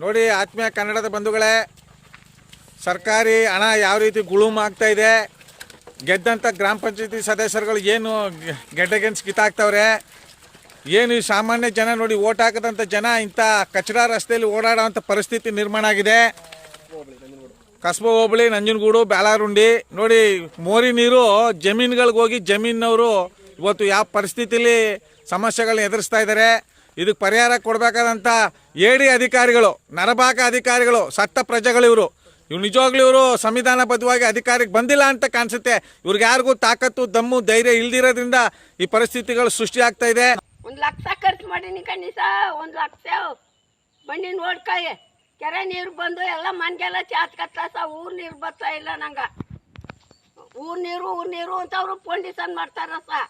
ನೋಡಿ ಆತ್ಮೀಯ ಕನ್ನಡದ ಬಂಧುಗಳೇ, ಸರ್ಕಾರಿ ಹಣ ಯಾವ ರೀತಿ ಗುಳುಮ್ ಆಗ್ತಾ ಇದೆ ಗೆದ್ದಂಥ ಗ್ರಾಮ ಪಂಚಾಯತಿ ಸದಸ್ಯರುಗಳು ಏನು ಗೆಡ್ಡೆಗೆನ್ಸ್ ಕಿತ್ತಾಕ್ತವ್ರೆ ಏನು ಈ ಸಾಮಾನ್ಯ ಜನ ನೋಡಿ ಓಟ್ ಹಾಕದಂಥ ಜನ ಇಂಥ ಕಚಡ ರಸ್ತೆಯಲ್ಲಿ ಓಡಾಡೋವಂಥ ಪರಿಸ್ಥಿತಿ ನಿರ್ಮಾಣ ಆಗಿದೆ. ಕಸ್ಬಾ ಹೋಬಳಿ, ನಂಜನಗೂಡು, ಬ್ಯಾಲಾರುಂಡಿ, ನೋಡಿ ಮೋರಿ ನೀರು ಜಮೀನುಗಳಿಗೆ ಹೋಗಿ ಜಮೀನವರು ಇವತ್ತು ಯಾವ ಪರಿಸ್ಥಿತಿಲಿ ಸಮಸ್ಯೆಗಳನ್ನ ಎದುರಿಸ್ತಾ ಇದ್ದಾರೆ ಇದಕ್ಕೆ ಪರಿಹಾರ ಕೊಡಬೇಕಾದಂಥ ಏಡಿ ಅಧಿಕಾರಿಗಳು, ನರಭಾಗ ಅಧಿಕಾರಿಗಳು, ಸತ್ತ ಪ್ರಜೆಗಳು ಇವರು. ಇವ್ರು ನಿಜವಾಗ್ಲೂ ಇವರು ಸಂವಿಧಾನಬದ್ಧವಾಗಿ ಅಧಿಕಾರಿಗೆ ಬಂದಿಲ್ಲ ಅಂತ ಕಾಣಿಸುತ್ತೆ. ಇವ್ರಿಗೆ ಯಾರಿಗೂ ತಾಕತ್ತು, ದಮ್ಮು, ಧೈರ್ಯ ಇಲ್ದಿರೋದ್ರಿಂದ ಈ ಪರಿಸ್ಥಿತಿಗಳು ಸೃಷ್ಟಿ ಆಗ್ತಾ ಇದೆ. ಒಂದು ಲಕ್ಷ ಖರ್ಚು ಮಾಡೀನಿ ಕಣ್ಣಿಸ ಒಂದು ಲಕ್ಷ. ಬನ್ನಿ ನೋಡ್ಕಾಯಿ ಕೆರೆ ನೀರು ಬಂದು ಎಲ್ಲ ಮನೆಗೆಲ್ಲ ಚಾತ್ಕತ್ತ ಕತ್ತಾಸ ಊರು ನೀರು ಬರ್ತಾ ಇಲ್ಲ ನಂಗೆ. ಊರು ನೀರು ಊರು ನೀರು ಅಂತ ಅವರು ಪೊಂಡಿಸನ್ ಸಾ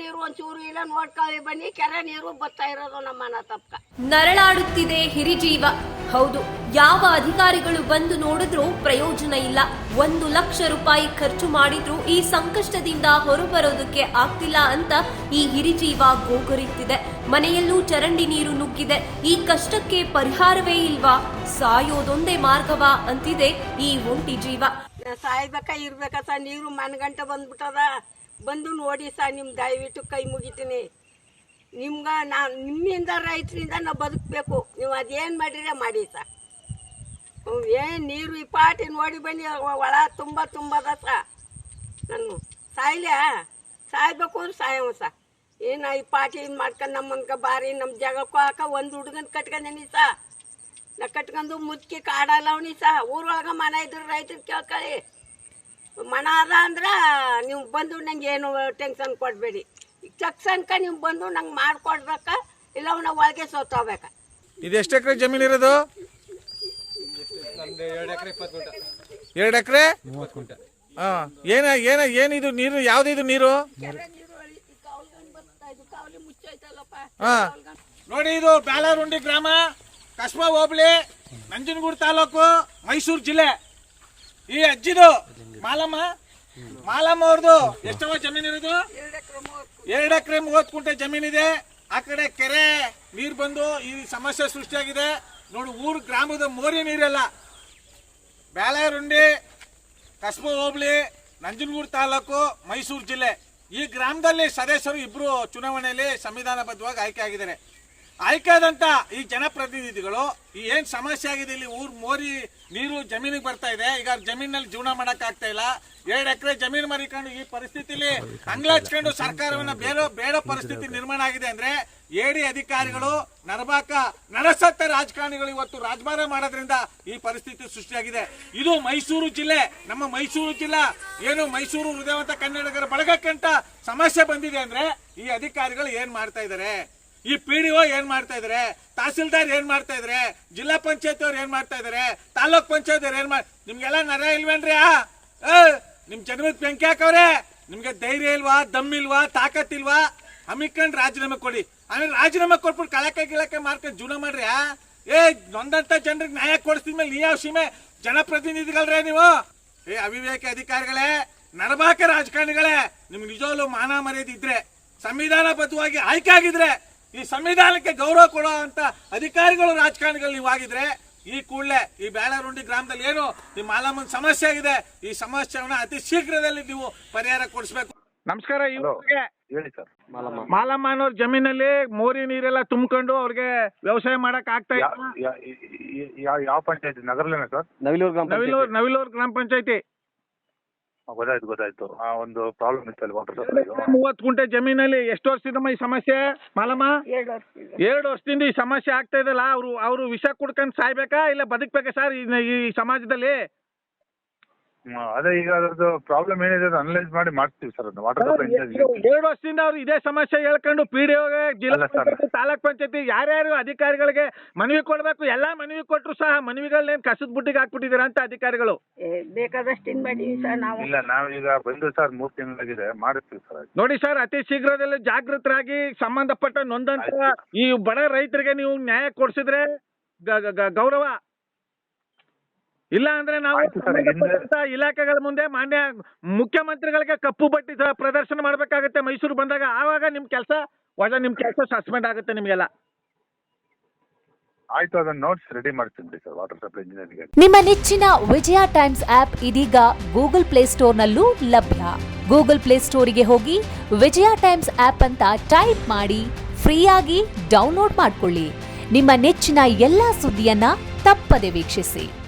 ನೀರು ಒಂಚೂರು ಇಲ್ಲ ನೋಡ್ಕೊಳ್ಳಿ ಬನ್ನಿ. ಕೆರೆ ನೀರು ಬರ್ತಾ ಇರೋದು ನಮ್ಮ ತಪ್ಪ ನರಳಾಡುತ್ತಿದೆ ಹಿರಿಜೀವ. ಹೌದು ಯಾವ ಅಧಿಕಾರಿಗಳು ಬಂದು ನೋಡಿದ್ರೂ ಪ್ರಯೋಜನ ಇಲ್ಲ. ಒಂದು ಲಕ್ಷ ರೂಪಾಯಿ ಖರ್ಚು ಮಾಡಿದ್ರೂ ಈ ಸಂಕಷ್ಟದಿಂದ ಹೊರಬರೋದಕ್ಕೆ ಆಗ್ತಿಲ್ಲ ಅಂತ ಈ ಹಿರಿಜೀವ ಗೋಗರಿತ್ತಿದೆ. ಮನೆಯಲ್ಲೂ ಚರಂಡಿ ನೀರು ನುಗ್ಗಿದೆ. ಈ ಕಷ್ಟಕ್ಕೆ ಪರಿಹಾರವೇ ಇಲ್ವಾ? ಸಾಯೋದೊಂದೇ ಮಾರ್ಗವಾ ಅಂತಿದೆ ಈ ಒಂಟಿ ಜೀವ. ಸಾಯ್ಬೇಕಾ ಇರ್ಬೇಕಾ ನೀರು ನೀರು ಗಂಟೆ ಬಂದ್ಬಿಟ್ಟದ. ಬಂದು ನೋಡಿ ಸರ್ ನಿಮ್ಮ ದಯವಿಟ್ಟು ಕೈ ಮುಗಿತೀನಿ. ನಿಮ್ಗೆ ನಾ, ನಿಮ್ಮಿಂದ ರೈತರಿಂದ ನಾವು ಬದುಕಬೇಕು. ನೀವು ಅದೇನು ಮಾಡಿದ್ರೆ ಮಾಡಿ ಸ. ಏನು ನೀರು ಈ ಪಾಟಿ ನೋಡಿ ಬನ್ನಿ, ಒಳ ತುಂಬ ತುಂಬದ ಸ. ನಾನು ಸಾಯ್ಲೆ, ಸಾಯ್ಬೇಕು ಅಂದ್ರೆ ಸಾಯವ ಸ. ಏನು ಈ ಪಾಟಿ ಇದು ಮಾಡ್ಕೊಂಡು ನಮ್ಮನ್ಕ ಬಾರಿ ನಮ್ಮ ಜಾಗಕ್ಕೂ ಹಾಕ ಒಂದು ಹುಡುಗನ ಕಟ್ಕೊಂಡೇನಿ ಸ. ನಾ ಕಟ್ಕೊಂಡು ಮುದ್ಕಿ ಕಾಡಲ್ಲವನಿ ಸಾ. ಊರೊಳಗೆ ಮನೆ ಇದ್ರೆ ರೈತರು ಕೇಳ್ಕೊಳ್ಳಿ ಮನ ಅದ ಅಂದ್ರೆ ನೀವು ಬಂದು ನಂಗೆ ಏನು ಟೆನ್ಷನ್ ಕೊಡಬೇಡಿ. ಚಕ್ಸನ್ಕ ನೀವು ಬಂದು ನಂಗೆ ಮಾಡ್ಕೊಡ್ಬೇಕ ಇಲ್ಲ ಅವನ ಒಳಗೆ ಸೋತೋಗ್ಬೇಕ ಇದು ಎಷ್ಟು ಎಕರೆ ಜಮೀನು ಇರೋದು? ಎರಡು ಎಕರೆ ಹಾಂ ಏನ ಏನ ಏನಿದು ನೀರು ಯಾವ್ದಿದು ನೀರು? ಹಾಂ. ನೋಡಿ ಇದು ಬ್ಯಾಲರುಂಡಿ ಗ್ರಾಮ ಕಸ್ಬಾ ಹೋಬಳಿ ನಂಜನಗೂಡು ತಾಲೂಕು ಮೈಸೂರು ಜಿಲ್ಲೆ. ಈ ಅಜ್ಜಿದು ಮಾಲಮ್ಮ ಮಾಲಮ್ಮ ಅವ್ರದ್ದು ಎಷ್ಟವ ಜಮೀನು ಇರೋದು? ಎರಡು ಎಕರೆ ಮೂವತ್ತು ಕುಂಟೆ ಜಮೀನಿದೆ ಆ ಕಡೆ ಕೆರೆ, ನೀರು ಬಂದು ಈ ಸಮಸ್ಯೆ ಸೃಷ್ಟಿಯಾಗಿದೆ. ನೋಡಿ, ಊರು ಗ್ರಾಮದ ಮೋರಿ ನೀರೆಲ್ಲ. ಬ್ಯಾಳೆರುಂಡಿ ಕಸ್ಬ ಹೋಬಳಿ, ನಂಜನಗೂಡು ತಾಲೂಕು, ಮೈಸೂರು ಜಿಲ್ಲೆ. ಈ ಗ್ರಾಮದಲ್ಲಿ ಸದಸ್ಯರು ಇಬ್ರು ಚುನಾವಣೆಯಲ್ಲಿ ಸಂವಿಧಾನಬದ್ಧವಾಗಿ ಆಯ್ಕೆ ಆಗಿದ್ದಾರೆ. ಆಯ್ಕೆ ಆದಂತ ಈ ಜನಪ್ರತಿನಿಧಿಗಳು, ಈ ಏನ್ ಸಮಸ್ಯೆ ಆಗಿದೆ ಇಲ್ಲಿ ಊರ್ ಮೋರಿ ನೀರು ಜಮೀನಿಗೆ ಬರ್ತಾ ಇದೆ, ಈಗ ಜಮೀನಲ್ಲಿ ಜೀವನ ಮಾಡಕ್ ಆಗ್ತಾ ಇಲ್ಲ. ಎರಡ್ ಎಕರೆ ಜಮೀನು ಮರಿಕೊಂಡು ಈ ಪರಿಸ್ಥಿತಿಲಿ ಅಂಗ್ಲಾಚ್ಕೊಂಡು ಸರ್ಕಾರವನ್ನ ಬೇರೆ, ಬೇಡ ಪರಿಸ್ಥಿತಿ ನಿರ್ಮಾಣ ಆಗಿದೆ ಅಂದ್ರೆ ಎಡಿ ಅಧಿಕಾರಿಗಳು, ನರಬಾಕ, ನರಸತ್ತ ರಾಜಕಾರಣಿಗಳು ಇವತ್ತು ರಾಜಭಾರ ಮಾಡೋದ್ರಿಂದ ಈ ಪರಿಸ್ಥಿತಿ ಸೃಷ್ಟಿಯಾಗಿದೆ. ಇದು ಮೈಸೂರು ಜಿಲ್ಲೆ, ನಮ್ಮ ಮೈಸೂರು ಜಿಲ್ಲಾ, ಏನು ಮೈಸೂರು ಹೃದಯವಂತ ಕನ್ನಡಿಗರ ಬಳಗಕ್ಕಂತ ಸಮಸ್ಯೆ ಬಂದಿದೆ ಅಂದ್ರೆ ಈ ಅಧಿಕಾರಿಗಳು ಏನ್ ಮಾಡ್ತಾ ಇದ್ದಾರೆ ಈ ಪಿ ಡಿ ಒ ಏನ್ ಮಾಡ್ತಾ ಇದಾರೆ? ತಹಸೀಲ್ದಾರ್ ಏನ್ ಮಾಡ್ತಾ ಇದಾರೆ? ಜಿಲ್ಲಾ ಪಂಚಾಯತ್ ಅವ್ರು ಏನ್ ಮಾಡ್ತಾ ಇದಾರೆ? ತಾಲೂಕ್ ಪಂಚಾಯತ್ ಅವ್ರು ಏನ್ ಮಾಡ್ ನಿಮ್ಗೆಲ್ಲ ನರ ಇಲ್ವೇನ್ರಿ? ನಿಮ್ ಜನ್ಮದ ಬೆಂಕಿ ಹಾಕವ್ರೆ. ನಿಮ್ಗೆ ಧೈರ್ಯ ಇಲ್ವಾ? ದಮ್ ಇಲ್ವಾ? ತಾಕತ್ ಇಲ್ವಾ? ಹಮ್ಮಿಕೊಂಡ್ ರಾಜೀನಾಮೆ ಕೊಡಿ. ಆಮೇಲೆ ರಾಜೀನಾಮೆ ಕೊಟ್ಬಿಟ್ಟು ಕಳಕ ಗಿಳಕೆ ಮಾರ್ಕೊಂಡು ಜೀವನ ಮಾಡ್ರಿ, ಆ? ಏ, ನೊಂದಂತ ಜನರಿಗೆ ನ್ಯಾಯ ಕೊಡಿಸ್ತಿದ್ಮೇಲೆ ನೀ ಯಾವ ಸೀಮೆ ಜನಪ್ರತಿನಿಧಿಗಳ್ರೇ ನೀವು? ಏ, ಅವಿವೇಕ ಅಧಿಕಾರಿಗಳೇ ನರಬಾಕ ರಾಜಕಾರಣಿಗಳೇ, ನಿಮ್ಗೆ ನಿಜವಾಗ್ಲೂ ಮಾನ ಮರ್ಯಾದೆ ಇದ್ರೆ ಸಂವಿಧಾನಬದ್ಧವಾಗಿ ಆಯ್ಕೆ ಆಗಿದ್ರೆ ಈ ಸಂವಿಧಾನಕ್ಕೆ ಗೌರವ ಕೊಡುವಂತ ಅಂತ ಅಧಿಕಾರಿಗಳು ರಾಜಕಾರಣಿಗಳು ನೀವು ಆಗಿದ್ರೆ ಈ ಕೂಡಲೇ ಈ ಬ್ಯಾಳರುಂಡಿ ಗ್ರಾಮದಲ್ಲಿ ಏನು ಈ ಮಾಲಮ್ಮನ ಸಮಸ್ಯೆ ಆಗಿದೆ ಈ ಸಮಸ್ಯೆವನ್ನ ಅತಿ ಶೀಘ್ರದಲ್ಲಿ ನೀವು ಪರಿಹಾರ ಕೊಡಿಸ್ಬೇಕು. ನಮಸ್ಕಾರ ಇವ್ರಿಗೆ ಹೇಳಿ ಸರ್. ಮಾಲಮ್ಮ. ಅವ್ರ ಅನ್ನೋರ್ ಜಮೀನಲ್ಲಿ ಮೋರಿ ನೀರೆಲ್ಲ ತುಂಬಿಕೊಂಡು ಅವ್ರಿಗೆ ವ್ಯವಸಾಯ ಮಾಡಕ್ ಆಗ್ತಾ ಯಾ- ಇಲ್ಲ ಯಾವ ಯಾವ ಪಂಚಾಯತಿ? ನಗರಲೇನ ಸರ್? ನವಿಲೂರು ಗ್ರಾಮ ನವಿಲೂರ್ ನವಿಲೂರ್ ಗ್ರಾಮ ಪಂಚಾಯತಿ. ಗೊತ್ತಾಯ್ತು ಗೊತ್ತಾಯ್ತು. ಆ ಒಂದು ಪ್ರಾಬ್ಲಮ್ ಇತ್ತು ಅಲ್ಲಿ. ವಾಟರ್ ಸಪ್ಲೈ ಮೂವತ್ತು ಗುಂಟೆ ಜಮೀನಲ್ಲಿ ಎಷ್ಟು ವರ್ಷದಿಂದ ಈ ಸಮಸ್ಯೆ ಮಾಲಮ್ಮ? ಎರಡು ವರ್ಷದಿಂದ. ಎರಡು ವರ್ಷದಿಂದ ಈ ಸಮಸ್ಯೆ ಆಗ್ತಾ ಇದೆಲ್ಲ ಅವರು ಅವರು ವಿಷ ಕುಡ್ಕೊಂಡು ಸಾಯ್ಬೇಕಾ ಇಲ್ಲ ಬದುಕ್ಬೇಕಾ ಸರ್ ಈ ಸಮಾಜದಲ್ಲಿ? ಅದೇ ಈಗ ಅದ್ರದ್ದು ಪ್ರಾಬ್ಲಮ್ ಏನಿದೆ ಅದು ಅನಲೈಸ್ ಮಾಡಿ ಮಾಡ್ತೀವಿ ಸರ್ ಅದನ್ನ ವಾಟರ್ ಎರಡು ವರ್ಷದಿಂದ ಅವ್ರು ಇದೇ ಸಮಸ್ಯೆ ಹೇಳ್ಕೊಂಡು ಪಿ ಡಿ ಜಿಲ್ಲಾ ಅಲ್ಲ ಸರ್. ಪಂಚಾಯತಿ ತಾಲೂಕ್ ಪಂಚಾಯತಿ ಯಾರ್ಯಾರು ಅಧಿಕಾರಿಗಳಿಗೆ ಮನವಿ ಕೊಡಬೇಕು ಎಲ್ಲಾ ಮನವಿ ಕೊಟ್ಟರು ಸಹ ಮನವಿಗಳನ್ನೇನು ಕಸದ ಬುಟ್ಟಿಗೆ ಹಾಕ್ಬಿಟ್ಟಿದ್ದೀರಾ ಅಂತ ಅಧಿಕಾರಿಗಳು ಬೇಕಾದಷ್ಟಿನ್ ಮಾಡೀವಿ ಸರ್ ನಾವು ಇಲ್ಲ ನಾವೀಗ ಬಂದು ಸರ್ ಮೂರ್ ತಿಂಗಳಾಗಿದೆ ಮಾಡಿಸ್ತೀವಿ ಸರ್ ಅದು. ನೋಡಿ ಸರ್ ಅತಿ ಶೀಘ್ರದಲ್ಲಿ ಜಾಗೃತರಾಗಿ ಸಂಬಂಧಪಟ್ಟ ನೊಂದಂತ ಆಯ್ತು. ಈ ಬಡ ರೈತರಿಗೆ ನೀವು ನ್ಯಾಯ ಕೊಡಿಸಿದ್ರೆ ಗೌರವ ಇಲ್ಲ ಅಂದ್ರೆ ನಾವು ಆಯ್ತು ಹಿಂದೆ- ಇಲಾಖೆಗಳ ಮುಂದೆ ಮಾನ್ಯ ಮುಖ್ಯಮಂತ್ರಿಗಳಿಗೆ ಕಪ್ಪು ಬಟ್ಟಿ ಸ- ಪ್ರದರ್ಶನ ಮಾಡ್ಬೇಕಾಗತ್ತೆ. ಮೈಸೂರು ಬಂದಾಗ ಆವಾಗ ನಿಮ್ ಕೆಲಸ ಒಳ್ಳೆ ನಿಮ್ ಕೆಲಸ ಸಸ್ಪೆಂಡ್ ಆಗುತ್ತೆ ನಿಮ್ಗೆಲ್ಲ. ಆಯ್ತು ಅದನ್ನ ನೋಟ್ಸ್ ರೆಡಿ ಮಾಡ್ತೀನಿ ಬಿಡಿ ಸರ್ ವಾಟರ್ ಸಪ್ಲೈ ಇಂಜಿನಿಯರ್ಗೆ ನಿಮ್ಮ ನೆಚ್ಚಿನ ವಿಜಯ ಟೈಮ್ಸ್ ಆಪ್ ಇದೀಗ ಗೂಗಲ್ ಪ್ಲೇಸ್ಟೋರ್ನಲ್ಲೂ ಲಭ್ಯ. ಗೂಗಲ್ ಪ್ಲೇಸ್ಟೋರಿಗೆ ಹೋಗಿ ವಿಜಯ ಟೈಮ್ಸ್ ಆಪ್ ಅಂತ ಟೈಪ್ ಮಾಡಿ ಫ್ರೀಯಾಗಿ ಡೌನ್ಲೋಡ್ ಮಾಡ್ಕೊಳ್ಳಿ. ನಿಮ್ಮ ನೆಚ್ಚಿನ ಎಲ್ಲಾ ಸುದ್ದಿಯನ್ನ ತಪ್ಪದೆ ವೀಕ್ಷಿಸಿ.